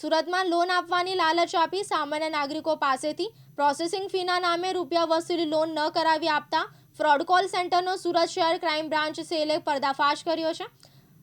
સુરતમાં લોન આપવાની લાલચ આપી સામાન્ય નાગરિકો પાસેથી પ્રોસેસિંગ ફીના નામે રૂપિયા વસૂલી લોન ન કરાવી આપતા ફ્રોડ કોલ સેન્ટરનો સુરત શહેર ક્રાઇમ બ્રાન્ચ સેલે પર્દાફાશ કર્યો છે.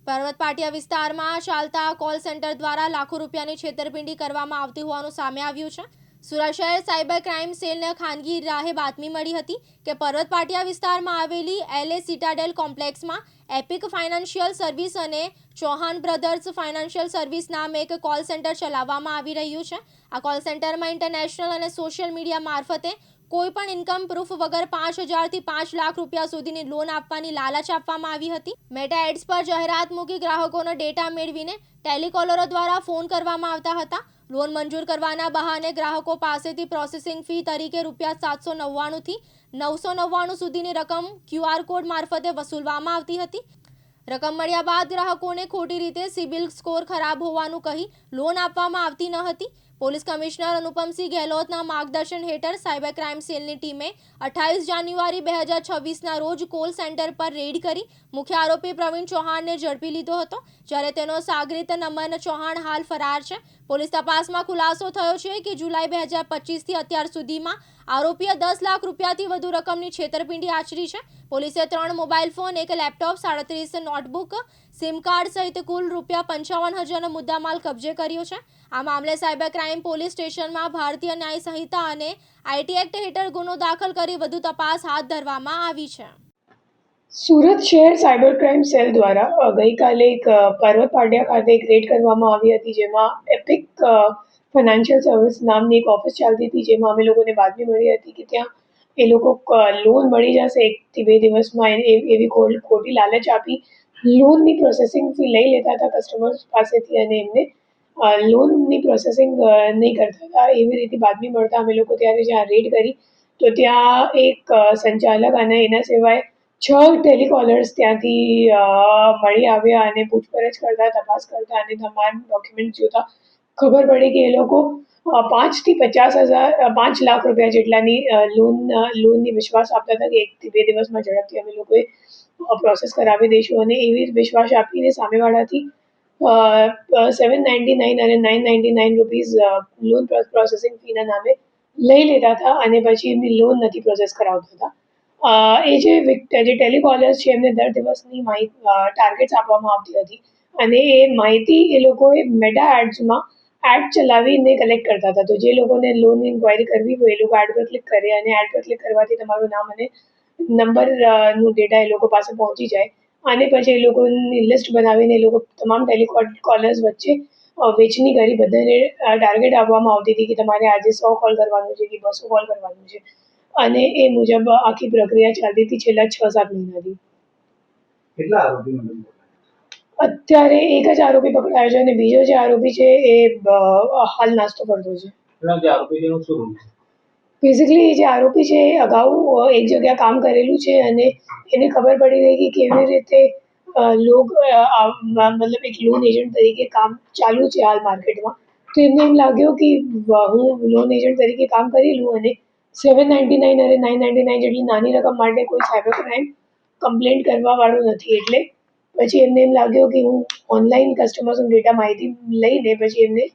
પર્વત પાટિયા વિસ્તારમાં ચાલતા કોલ સેન્ટર દ્વારા લાખો રૂપિયાની છેતરપિંડી કરવામાં આવતી હોવાનું સામે આવ્યું છે. સુરત શહેર સાયબર ક્રાઇમ સેલને ખાનગી રાહે બાતમી મળી હતી કે પર્વત પાટિયા વિસ્તારમાં આવેલી એલએ સિટાડેલ કોમ્પ્લેક્સમાં એપિક ફાઇનાન્શિયલ સર્વિસ અને ચૌહાણ બ્રધર્સ ફાઇનાન્શિયલ સર્વિસ નામ એક કોલ સેન્ટર ચલાવવામાં આવી રહ્યું છે. આ કોલ સેન્ટરમાં ઇન્ટરનેશનલ અને સોશિયલ મીડિયા મારફતે કોઈ પણ ઇન્કમ પ્રૂફ વગર પાંચ હજારથી પાંચ લાખ રૂપિયા સુધીની લોન આપવાની લાલચ આપવામાં આવી હતી. મેટા એડ્સ પર જાહેરાત મૂકી ગ્રાહકોનો ડેટા મેળવીને ટેલિકોલરો દ્વારા ફોન કરવામાં આવતા હતા. લોન મંજૂર કરવાના બહાને ગ્રાહકો પાસેથી પ્રોસેસિંગ ફી તરીકે રૂપિયા સાતસો નવ્વાણુંથી નવસો નવ્વાણું સુધીની રકમ ક્યુઆર કોડ મારફતે વસૂલવામાં આવતી હતી. રકમ મળ્યા બાદ ગ્રાહકોને ખોટી રીતે સિબિલ સ્કોર ખરાબ હોવાનું કહી લોન આપવામાં આવતી ન હતી. પોલીસ કમિશનર અનુપમસિંહ ગેહલોતના માર્ગદર્શન હેઠળ સાયબર ક્રાઇમ સેલની ટીમે અઠ્ઠાવીસ જાન્યુઆરી બે હજાર છવ્વીસના રોજ કોલ સેન્ટર પર રેડ કરી મુખ્ય આરોપી પ્રવીણ ચૌહાણને ઝડપી લીધો હતો, જ્યારે તેનો સાગરીત નમન ચૌહાણ હાલ ફરાર છે. પોલીસ તપાસમાં ખુલાસો થયો છે કે જુલાઈ બે હજાર પચીસથી અત્યાર સુધીમાં આરોપીએ દસ લાખ રૂપિયાથી વધુ રકમની છેતરપિંડી આચરી છે. પોલીસે ત્રણ મોબાઈલ ફોન, એક લેપટોપ, સાડત્રીસ નોટબુક, સિમ કાર્ડ સહિત કુલ રૂપિયા પંચાવન હજારનો મુદ્દામાલ કબજે કર્યો છે. આ મામલે સાયબર ક્રાઇમ પોલીસ સ્ટેશનમાં ભારતીય ન્યાય સંહિતા અને આઈટી એક્ટ હેઠળ ગુનો દાખલ કરી વધુ તપાસ હાથ ધરવામાં આવી છે. સુરત શહેર સાયબર ક્રાઇમ સેલ દ્વારા ગઈકાલે એક પર્વત પાટિયા ખાતે એક રેડ કરવામાં આવી હતી, જેમાં એપિક ફાઇનાન્શિયલ સર્વિસ નામની એક ઓફિસ ચાલતી હતી, જેમાં અમે લોકોને બાતમી મળી હતી કે ત્યાં એ લોકો લોન મળી જશે એકથી બે દિવસમાં એવી ખોટી લાલચ આપી, લોનની પ્રોસેસિંગ ફી લઈ લેતા હતા કસ્ટમર્સ પાસેથી અને એમને લોનની પ્રોસેસિંગ નહીં કરતા હતા, એવી રીતે બાતમી મળતા અમે લોકો ત્યારે જ્યાં રેડ કરી, તો ત્યાં એક સંચાલક અને એના સિવાય છ ટેલિકોલર્સ ત્યાંથી મળી આવ્યા અને પૂછપરછ કરતા, તપાસ કરતા અને તમામ ડોક્યુમેન્ટ જોતા ખબર પડી કે એ લોકો પાંચથી પચાસ હજાર પાંચ લાખ રૂપિયા જેટલાની લોન લોનની વિશ્વાસ આપતા હતા કે એકથી બે દિવસમાં ઝડપથી અમે લોકોએ પ્રોસેસ કરાવી દઈશું અને એવી જ વિશ્વાસ આપીને સામેવાળાથી સેવન નાઇન્ટી નાઇન અને nine ninety nine rupees loan processing ફીના નામે લઈ લેતા હતા અને પછી એમની લોન નથી પ્રોસેસ કરાવતા હતા. એ જે જે ટેલિકોલર્સ છે, એમને દર દિવસની માહિતી ટાર્ગેટ્સ આપવામાં આવતી હતી. અને એ માહિતી એ લોકોએ મેટા એડ્સમાં એડ ચલાવીને કલેક્ટ કરતા હતા. તો જે લોકોને લોન ઇન્ક્વાયરી કરવી હોય, એ લોકો એડ પર ક્લિક કરે અને એડ પર ક્લિક કરવાથી તમારું નામ અને નંબરનું ડેટા એ લોકો પાસે પહોંચી જાય. અને પછી એ લોકોની લિસ્ટ બનાવીને એ લોકો તમામ ટેલિકોલર્સ વચ્ચે વેચની કરી. બધાને ટાર્ગેટ આપવામાં આવતી હતી કે તમારે આજે સો કોલ કરવાનું છે કે બસો કોલ કરવાનું છે. અને એ મુજબ આખી પ્રક્રિયા ચાલતી હતી છેલ્લા છ સાત મહિનાથી. કેટલા આરોપી મતલબ અત્યારે એક જ આરોપી પકડાયો છે અને બીજો જે આરોપી છે એ અ, હાલ નાસ્તો કરતો છે. પેલા જે આરોપી છે એનું શું રોલ છે? બેઝિકલી જે આરોપી છે એ અગાઉ અ, એક જગ્યા કામ કરેલું છે અને એને ખબર પડી ગઈ કે કેવી રીતે અ, લોક અ, આ, મ- મતલબ એક લોન એજન્ટ તરીકે કામ ચાલુ છે હાલ માર્કેટમાં તો એમને એમ લાગ્યો કે વ- હું લોન એજન્ટ તરીકે કામ કરી લઉં અને સેવન નાઇન્ટી નાઇન અને નાઇન નાઇન્ટી નાઇન જેટલી નાની રકમ માટે કોઈ સાયબર ક્રાઇમ કમ્પ્લેન્ટ કરવાવાળું નથી. એટલે પછી એમને એમ લાગ્યું કે હું ઓનલાઈન કસ્ટમર્સનો ડેટા માહિતી લઈને પછી એમને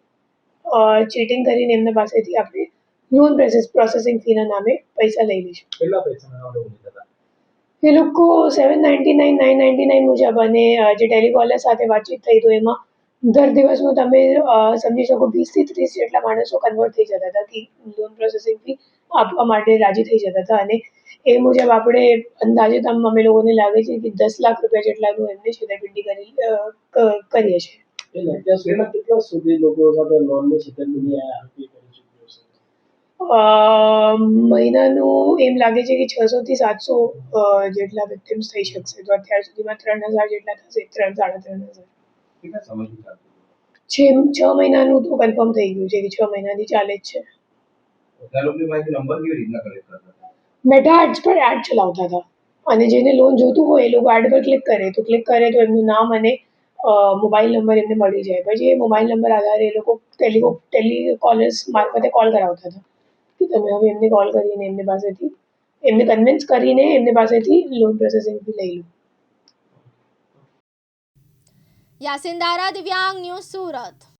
ચીટિંગ કરીને એમના પાસેથી આપણે લોન પ્રોસેસ પ્રોસેસિંગ ફીના નામે પૈસા લઈ લઈશું. કેટલા એ લોકો seven ninety nine nine ninety nine મુજબ અને જે ટેલિકોલર સાથે વાતચીત થઈ તો એમાં દર દિવસનું તમે સમજી શકો વીસથી ત્રીસ જેટલા માણસો કન્વર્ટ થઈ જતા હતા. કે લોન પ્રોસેસિંગ ફી આપવા માટે રાજી થઈ જતા હતા અને એ મુજબ આપણે અંદાજે તમ અમે લોકોને લાગે છે કે દસ લાખ રૂપિયા જેટલાનું એમને છેતરપિંડી કરી કરીએ છીએ. કેટલા સુધી લોકો સાથે લોનની છેતરપિંડી મહિનાનું એમ લાગે છે કે છસો થી સાતસો જેટલા વિક્ટિમ્સ થઈ શકશે. તો અત્યાર સુધીમાં ત્રણ હજાર જેટલા થશે ત્રણ સાડા ત્રણ હજાર. છ મહિનાનું તો કન્ફર્મ થઈ ગયું છે કે છ મહિનાથી ચાલે જ છે. મેટા એડ્સ પર એડ ચલાવતા હતા અને જેને લોન જોતું હોય એ લોકો એડ પર ક્લિક કરે તો ક્લિક કરે તો એમનું નામ અને મોબાઈલ નંબર એમને મળી જાય પછી એ મોબાઈલ નંબર આધારે એ લોકો ટેલિકો ટેલિકોલર્સ મારફતે કોલ કરાવતા હતા કે તમે હવે એમને કોલ કરીને એમની પાસેથી એમને કન્વિન્સ કરીને એમની પાસેથી લોન પ્રોસેસિંગથી લઈ લો યાસીન દારા દિવ્યાંગ ન્યૂઝ સુરત